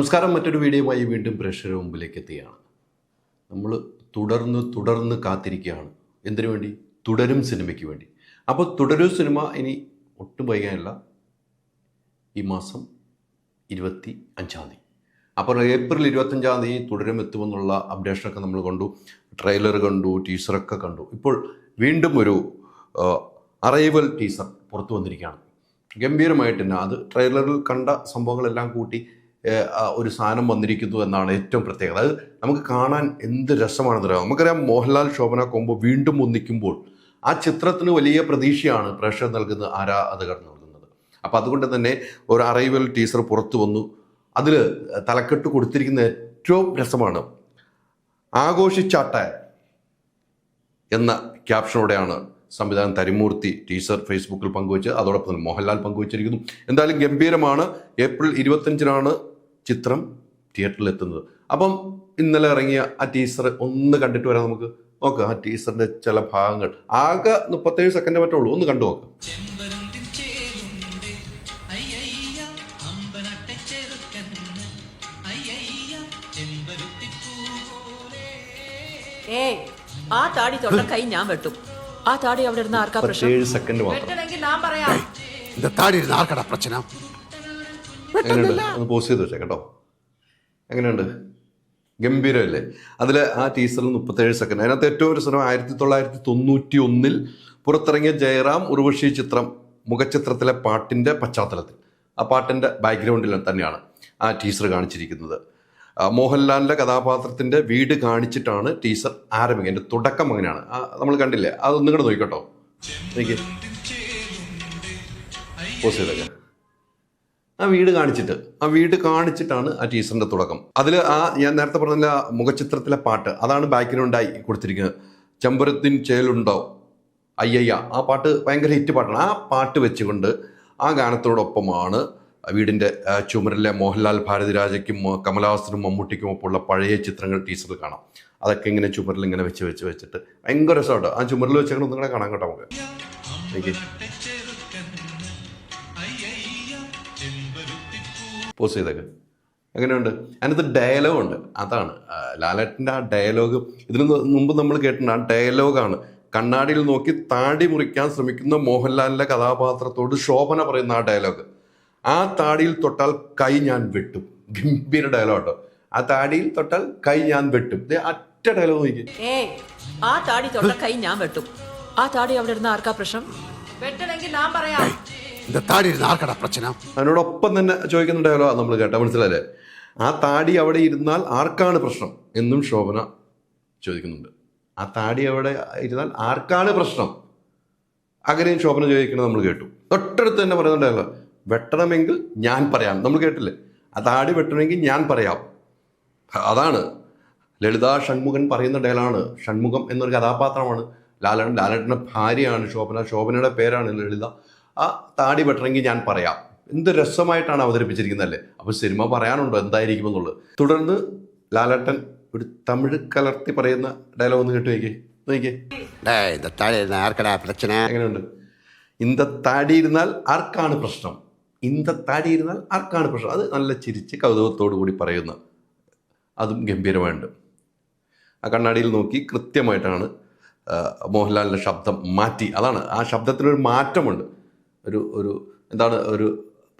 നമസ്കാരം മറ്റൊരു വീഡിയോയുമായി വീണ്ടും പ്രേക്ഷകരുടെ മുമ്പിലേക്ക് എത്തിയാണ് നമ്മൾ തുടർന്ന് തുടർന്ന് കാത്തിരിക്കുകയാണ്. എന്തിനു വേണ്ടി? തുടരും സിനിമയ്ക്ക് വേണ്ടി. അപ്പോൾ തുടരും സിനിമ ഇനി ഒട്ടും വൈകാനില്ല. ഈ മാസം ഇരുപത്തി അഞ്ചാം തീയതി. അപ്പോൾ ഏപ്രിൽ ഇരുപത്തഞ്ചാം തീയതി തുടരും എത്തുമെന്നുള്ള അപ്ഡേഷനൊക്കെ നമ്മൾ കണ്ടു. ട്രെയിലർ കണ്ടു ടീസറൊക്കെ കണ്ടു. ഇപ്പോൾ വീണ്ടും ഒരു അറൈവൽ ടീസർ പുറത്തു വന്നിരിക്കുകയാണ്. ഗംഭീരമായിട്ട് തന്നെ. അത് ട്രെയിലറിൽ കണ്ട സംഭവങ്ങളെല്ലാം കൂട്ടി ഒരു സാധനം വന്നിരിക്കുന്നു എന്നാണ് ഏറ്റവും പ്രത്യേകത. അത് നമുക്ക് കാണാൻ എന്ത് രസമാണെന്നറിയാം നമുക്കറിയാം മോഹൻലാൽ ശോഭന കോമ്പോ വീണ്ടും ഒന്നിക്കുമ്പോൾ ആ ചിത്രത്തിന് വലിയ പ്രതീക്ഷയാണ് പ്രേക്ഷകർ നൽകുന്ന ആരാധകർ നൽകുന്നത് അപ്പോൾ അതുകൊണ്ട് തന്നെ ഒരു അറൈവൽ ടീസർ പുറത്തു വന്നു. അതിൽ തലക്കെട്ട് കൊടുത്തിരിക്കുന്ന ഏറ്റവും രസമാണ് ആഘോഷിച്ചാട്ട എന്ന ക്യാപ്ഷനോടെയാണ് സംവിധാനം തരിമൂർത്തി ടീച്ചർ ഫേസ്ബുക്കിൽ പങ്കുവച്ച് അതോടൊപ്പം തന്നെ മോഹൻലാൽ പങ്കുവച്ചിരിക്കുന്നു. എന്തായാലും ഗംഭീരമാണ്. ഏപ്രിൽ ഇരുപത്തഞ്ചിനാണ് ചിത്രം തിയേറ്ററിൽ എത്തുന്നത് അപ്പം ഇന്നലെ ഇറങ്ങിയ ആ ടീസർ ഒന്ന് കണ്ടിട്ട് വരാം നമുക്ക്. നോക്കാം ആ ടീസറിന്റെ ചില ഭാഗങ്ങൾ. ആകെ മുപ്പത്തേഴ് സെക്കൻഡ് പറ്റുള്ളൂ ഒന്ന് കണ്ടു നോക്കാം. ഏയ് ആ താടി തൊട്ട കൈ ഞാൻ വെട്ടും. ആ താടി അവിടെ ഇരുന്ന ആർക്കാ പ്രശ്നം മുപ്പത്തേഴ് സെക്കൻഡ് മാത്രം വെട്ടണമെങ്കിൽ ഞാൻ പറയാം இந்த தாடி இருந்த ஆர்க்கடா பிரச்சனை എങ്ങനെയുണ്ട് ഒന്ന് പോസ്റ്റ് ചെയ്ത് വെച്ചേ കേട്ടോ എങ്ങനെയുണ്ട് ഗംഭീരമല്ലേ അതിൽ ആ ടീസറിൽ മുപ്പത്തേഴ് സെക്കൻഡ് അതിനകത്ത് ഏറ്റവും ഒരു സിനിമ ആയിരത്തി തൊള്ളായിരത്തി തൊണ്ണൂറ്റി ഒന്നിൽ പുറത്തിറങ്ങിയ ജയറാം ഉർവശി ചിത്രം മുഖചിത്രത്തിലെ പാട്ടിൻ്റെ പശ്ചാത്തലത്തിൽ ആ പാട്ടിൻ്റെ ബാക്ക്ഗ്രൗണ്ടിൽ തന്നെയാണ് ആ ടീസർ കാണിച്ചിരിക്കുന്നത് ആ, മോഹൻലാലിന്റെ കഥാപാത്രത്തിന്റെ വീട് കാണിച്ചിട്ടാണ് ടീസർ ആരംഭിക്കുക എന്റെ തുടക്കം അങ്ങനെയാണ്. നമ്മൾ കണ്ടില്ലേ? അതൊന്നും കൂടെ നോക്കിക്കോട്ടോ. എനിക്ക് പോസ് ചെയ്തൊക്കെ. ആ വീട് കാണിച്ചിട്ട്. ആ വീട് കാണിച്ചിട്ടാണ് ആ ടീച്ചറിന്റെ തുടക്കം. അതിൽ ആ ഞാൻ നേരത്തെ പറഞ്ഞ മുഖചിത്രത്തിലെ പാട്ട് അതാണ് ബാക്ക്ഗ്രൗണ്ടായി കൊടുത്തിരിക്കുന്നത്. ചെമ്പരത്തിൻ ചേലുണ്ടോ? അയ്യയ്യ. ആ പാട്ട് ഭയങ്കര ഹിറ്റ് പാട്ടാണ്. ആ പാട്ട് വെച്ചുകൊണ്ട് ആ ഗാനത്തോടൊപ്പമാണ് വീടിന്റെ ചുമരിലെ മോഹൻലാൽ ഭാരതിരാജയ്ക്കും കമലഹാസനും മമ്മൂട്ടിക്കും ഉള്ള പഴയ ചിത്രങ്ങൾ ടീച്ചറിൽ കാണാം. അതൊക്കെ ഇങ്ങനെ ചുമരിൽ ഇങ്ങനെ വെച്ച് വെച്ച് വെച്ചിട്ട് ഭയങ്കര രസമുണ്ട് ആ ചുമരിൽ വെച്ചാൽ ഒന്നും കൂടെ കാണാൻ കേട്ടോ നമുക്ക്. പോസ് ചെയ്തേക്ക്. എങ്ങനെയുണ്ട്? അതിനകത്ത് ഡയലോഗ് ഉണ്ട്. അതാണ്. ലാലേട്ടന്റെ ആ ഡയലോഗ് ഇതിന് മുമ്പ് നമ്മൾ കേട്ടിട്ടുണ്ട്. ആ ഡയലോഗാണ് കണ്ണാടിയിൽ നോക്കി താടി മുറിക്കാൻ ശ്രമിക്കുന്ന മോഹൻലാലിന്റെ കഥാപാത്രത്തോട് ശോഭന പറയുന്ന ആ ഡയലോഗ് ആ താടിയിൽ തൊട്ടാൽ കൈ ഞാൻ വെട്ടും. ഗംഭീര ഡയലോട്ടോ ആ താടിയിൽ തൊട്ടാൽ കൈ ഞാൻ വെട്ടും. അറ്റ ഡയലോഗ് നോക്കി ആ താടി തൊട്ടാൽ കൈ ഞാൻ വെട്ടും. ആ താടി അവിടെ ഇരുന്ന ആർക്കാ പ്രശ്നം? വെട്ടണമെങ്കിൽ ഞാൻ പറയാം. അതിനോടൊപ്പം തന്നെ ചോദിക്കുന്ന ഡയലോ നമ്മൾ കേട്ടാ മനസ്സിലല്ലേ ആ താടി അവിടെ ഇരുന്നാൽ ആർക്കാണ് പ്രശ്നം എന്നും ശോഭന ചോദിക്കുന്നുണ്ട്. ആ താടി അവിടെ ഇരുന്നാൽ ആർക്കാണ് പ്രശ്നം? അങ്ങനെയും ശോഭന ചോദിക്കുന്നത് നമ്മൾ കേട്ടു. തൊട്ടടുത്ത് തന്നെ പറയുന്നുണ്ടല്ലോ വെട്ടണമെങ്കിൽ ഞാൻ പറയാം. നമ്മൾ കേട്ടില്ലേ? ആ താടി വെട്ടണമെങ്കിൽ ഞാൻ പറയാം. അതാണ്. ലളിത ഷൺമുഖൻ പറയുന്ന ഡയലാണ്. ഷൺമുഖം എന്നൊരു കഥാപാത്രമാണ്. ലാലൻ ലാലേട്ടന്റെ ഭാര്യയാണ് ശോഭന. ശോഭനയുടെ പേരാണ് ലളിത. ആ താടി വെട്ടണമെങ്കിൽ ഞാൻ പറയാം. എന്ത് രസമായിട്ടാണ് അവതരിപ്പിച്ചിരിക്കുന്നതല്ലേ? അപ്പോൾ സിനിമ പറയാനുണ്ടോ? എന്തായിരിക്കും എന്നുള്ളത്. തുടർന്ന് ലാലേട്ടൻ ഒരു തമിഴ് കലർത്തി പറയുന്ന ഡയലോഗ് ഒന്ന് കേട്ട് നോക്കിയേ. ഇരുന്നാൽ ആർക്കടാ പ്രശ്ന? എങ്ങനെയുണ്ട്? ഇന്ത താടി ഇരുന്നാൽ ആർക്കാണ് പ്രശ്നം? ഇന്ത താടി ഇരുന്നാൽ ആർക്കാണ് പ്രശ്നം? അത് നല്ല ചിരിച്ച് കൗതുകത്തോടു കൂടി പറയുന്ന അതും ഗംഭീരമായിട്ടുണ്ട് ആ കണ്ണാടിയിൽ നോക്കി കൃത്യമായിട്ടാണ് മോഹൻലാലിന്റെ ശബ്ദം മാറ്റി. അതാണ് ആ ശബ്ദത്തിനൊരു മാറ്റമുണ്ട്. ഒരു ഒരു എന്താണ് ഒരു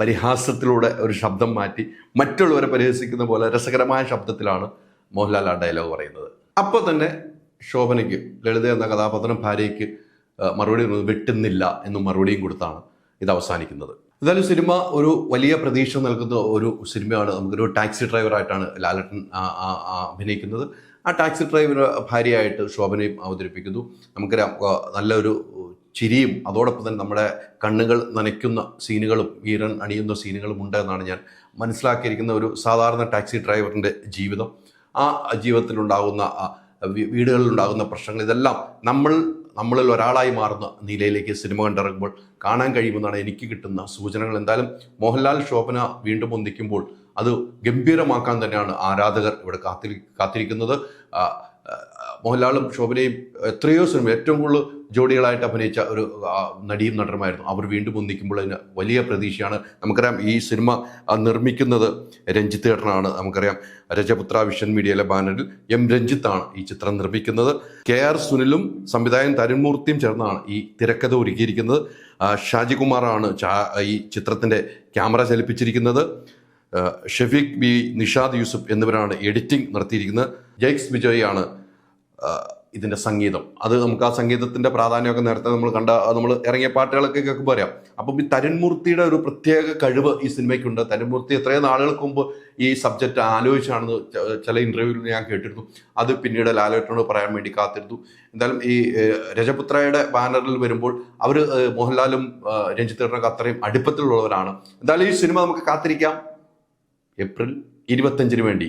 പരിഹാസത്തിലൂടെ ഒരു ശബ്ദം മാറ്റി മറ്റുള്ളവരെ പരിഹസിക്കുന്ന പോലെ രസകരമായ ശബ്ദത്തിലാണ് മോഹൻലാൽ ആ ഡയലോഗ് പറയുന്നത്. അപ്പോൾ തന്നെ ശോഭനയ്ക്ക് ലളിത എന്ന കഥാപാത്രം ഭാര്യയ്ക്ക് മറുപടി വെട്ടുന്നില്ല എന്ന് മറുപടിയും കൊടുത്താണ് ഇത് അവസാനിക്കുന്നത്. എന്തായാലും സിനിമ ഒരു വലിയ പ്രതീക്ഷ നൽകുന്ന ഒരു സിനിമയാണ്. നമുക്കൊരു ടാക്സി ഡ്രൈവറായിട്ടാണ് ലാലട്ടൻ അഭിനയിക്കുന്നത്. ആ ടാക്സി ഡ്രൈവർ ഭാര്യയായിട്ട് ശോഭനയും അവതരിപ്പിക്കുന്നു. നമുക്കറിയാം നല്ലൊരു ചിരിയും അതോടൊപ്പം തന്നെ നമ്മുടെ കണ്ണുകൾ നനയ്ക്കുന്ന സീനുകളും വീരൻ അണിയുന്ന സീനുകളും ഉണ്ട് എന്നാണ് ഞാൻ മനസ്സിലാക്കിയിരിക്കുന്ന ഒരു സാധാരണ ടാക്സി ഡ്രൈവറിന്റെ ജീവിതം. ആ ജീവിതത്തിലുണ്ടാകുന്ന വീടുകളിലുണ്ടാകുന്ന പ്രശ്നങ്ങൾ ഇതെല്ലാം നമ്മൾ നമ്മളിൽ ഒരാളായി മാറുന്ന നിലയിലേക്ക് സിനിമ കണ്ടിറങ്ങുമ്പോൾ കാണാൻ കഴിയുമെന്നാണ് എനിക്ക് കിട്ടുന്ന സൂചനകൾ. എന്തായാലും മോഹൻലാൽ ശോഭന വീണ്ടും ഒന്നിക്കുമ്പോൾ അത് ഗംഭീരമാക്കാൻ തന്നെയാണ് ആരാധകർ ഇവിടെ കാത്തിരി കാത്തിരിക്കുന്നത്. മോഹൻലാലും ശോഭനയും എത്രയോ സിനിമ ഏറ്റവും കൂടുതൽ ജോഡികളായിട്ട് അഭിനയിച്ച ഒരു നടിയും നടനുമായിരുന്നു. അവർ വീണ്ടും ഒന്നിക്കുമ്പോൾ അതിന് വലിയ പ്രതീക്ഷയാണ്. നമുക്കറിയാം ഈ സിനിമ നിർമ്മിക്കുന്നത് രഞ്ജിത്ത് ഏട്ടനാണ് നമുക്കറിയാം രജപുത്ര വിഷൻ മീഡിയയിലെ ബാനറിൽ എം രഞ്ജിത്താണ് ഈ ചിത്രം നിർമ്മിക്കുന്നത്. കെ ആർ സുനിലും സംവിധായകൻ തരുൺമൂർത്തിയും ചേർന്നാണ് ഈ തിരക്കഥ ഒരുക്കിയിരിക്കുന്നത്. ഷാജികുമാറാണ് ഈ ചിത്രത്തിന്റെ ക്യാമറ ചലിപ്പിച്ചിരിക്കുന്നത്. ഷെഫീഖ് ബി നിഷാദ് യൂസുഫ് എന്നിവരാണ് എഡിറ്റിംഗ് നടത്തിയിരിക്കുന്നത്. ജെയ്ക്സ് വിജയ് ആണ് ആ, ഇതിന്റെ സംഗീതം. അത് നമുക്ക് ആ സംഗീതത്തിന്റെ പ്രാധാന്യമൊക്കെ നേരത്തെ നമ്മൾ കണ്ട നമ്മൾ ഇറങ്ങിയ പാട്ടുകളൊക്കെ കേൾക്കുമ്പോൾ അറിയാം. അപ്പം ഈ തരുൺമൂർത്തിയുടെ ഒരു പ്രത്യേക കഴിവ് ഈ സിനിമയ്ക്കുണ്ട്. തരുൺമൂർത്തി എത്രയോ നാളുകൾക്ക് മുമ്പ് ഈ സബ്ജക്റ്റ് ആലോചിച്ചാണെന്ന് ചില ഇന്റർവ്യൂവിൽ ഞാൻ കേട്ടിരുന്നു. അത് പിന്നീട് ലാലേട്ടനോട് പറയാൻ വേണ്ടി കാത്തിരുന്നു. എന്തായാലും ഈ രജപുത്രയുടെ ബാനറിൽ വരുമ്പോൾ അവർ മോഹൻലാലും രഞ്ജിത്തേട്ടനൊക്കെ അത്രയും അടുപ്പത്തിലുള്ളവരാണ്. എന്തായാലും ഈ സിനിമ നമുക്ക് കാത്തിരിക്കാം. ഏപ്രിൽ ഇരുപത്തഞ്ചിന് വേണ്ടി.